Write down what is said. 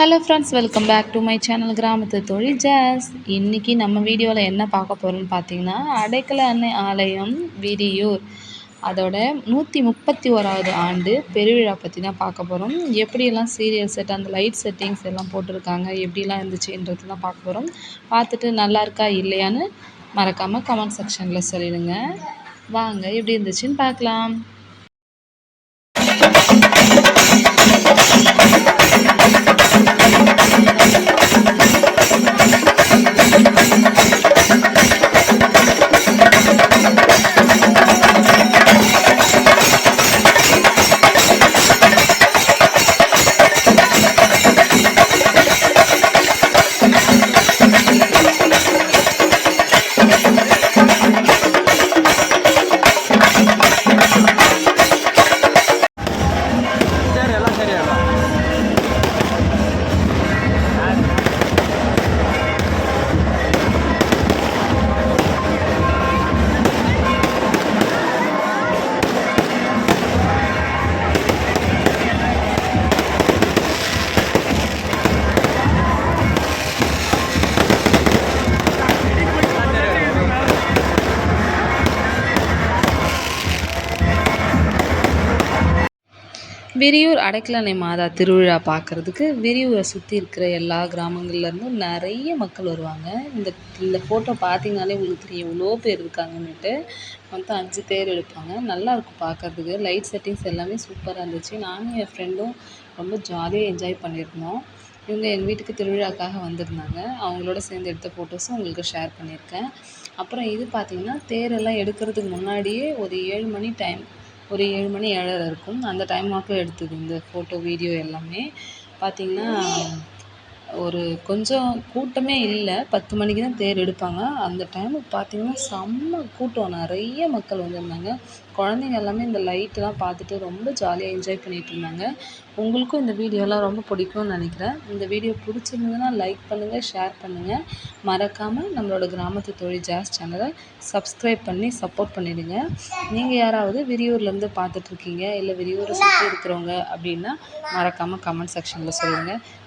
Hello friends welcome back to my channel கிராமத்து தொழில் ஜாஸ் இன்றைக்கி நம்ம வீடியோவில் என்ன பார்க்க போகிறோம்னு பார்த்தீங்கன்னா அடைக்கல அன்னை ஆலயம் விரியூர். அதோட நூற்றி முப்பத்தி ஓராவது ஆண்டு பெருவிழா பற்றி தான் பார்க்க போகிறோம் எப்படியெல்லாம் சீரியல் செட் அந்த லைட் செட்டிங்ஸ் எல்லாம் போட்டிருக்காங்க எப்படிலாம் இருந்துச்சுன்றது தான் பார்க்க போகிறோம் பார்த்துட்டு நல்லா இருக்கா இல்லையான்னு மறக்காமல் கமெண்ட் செக்ஷனில் சொல்லிடுங்க. வாங்க எப்படி இருந்துச்சுன்னு பார்க்கலாம். விரியூர் அடைக்கலனை மாதா திருவிழா பார்க்குறதுக்கு விரியூரை சுற்றி இருக்கிற எல்லா கிராமங்கள்லேருந்தும் நிறைய மக்கள் வருவாங்க. இந்த இந்த ஃபோட்டோ பார்த்தீங்கனாலே உங்களுக்கு தெரியும். எவ்வளோ பேர் இருக்காங்கன்னுட்டு மொத்தம் அஞ்சு தேர் எடுப்பாங்க. நல்லாயிருக்கும் பார்க்குறதுக்கு பார்க்கறதுக்கு. லைட் செட்டிங்ஸ் எல்லாமே சூப்பராக இருந்துச்சு. நானும் என் ஃப்ரெண்டும் ரொம்ப ஜாலியாக என்ஜாய் பண்ணியிருந்தோம். இவங்க எங்கள் வீட்டுக்கு திருவிழாக்காக வந்திருந்தாங்க. அவங்களோட சேர்ந்து எடுத்த ஃபோட்டோஸும் உங்களுக்கு ஷேர் பண்ணியிருக்கேன். அப்புறம் இது பார்த்திங்கன்னா தேரெல்லாம் எடுக்கிறதுக்கு முன்னாடியே ஒரு ஏழு மணி டைம் ஒரு ஏழு மணி ஏழரை இருக்கும். அந்த டைம் வாக்கில் எடுத்தது இந்த ஃபோட்டோ வீடியோ எல்லாமே. பார்த்திங்கன்னா ஒரு கொஞ்சம் கூட்டமே இல்லை. பத்து மணிக்கு தான் தேர் எடுப்பாங்க. அந்த டைமுக்கு பார்த்தீங்கன்னா செம்ம கூட்டம். நிறைய மக்கள் வந்திருந்தாங்க. குழந்தைங்க எல்லாமே இந்த லைட்டெலாம் பார்த்துட்டு ரொம்ப ஜாலியாக என்ஜாய் பண்ணிகிட்டு இருந்தாங்க. உங்களுக்கும் இந்த வீடியோலாம் ரொம்ப பிடிக்கும்னு நினைக்கிறேன். இந்த வீடியோ பிடிச்சிருந்ததுன்னா லைக் பண்ணுங்கள் ஷேர் பண்ணுங்கள் மறக்காமல் நம்மளோட கிராமத்து தொழில் ஜாஸ் சேனலை சப்ஸ்கிரைப் பண்ணி சப்போர்ட் பண்ணிவிடுங்க நீங்கள் யாராவது விரியூர்லேருந்து பார்த்துட்ருக்கீங்க இல்லை விரியூரை சுற்றி இருக்கிறவங்க அப்படின்னா மறக்காமல் கமெண்ட் செக்ஷனில் சொல்லுங்கள்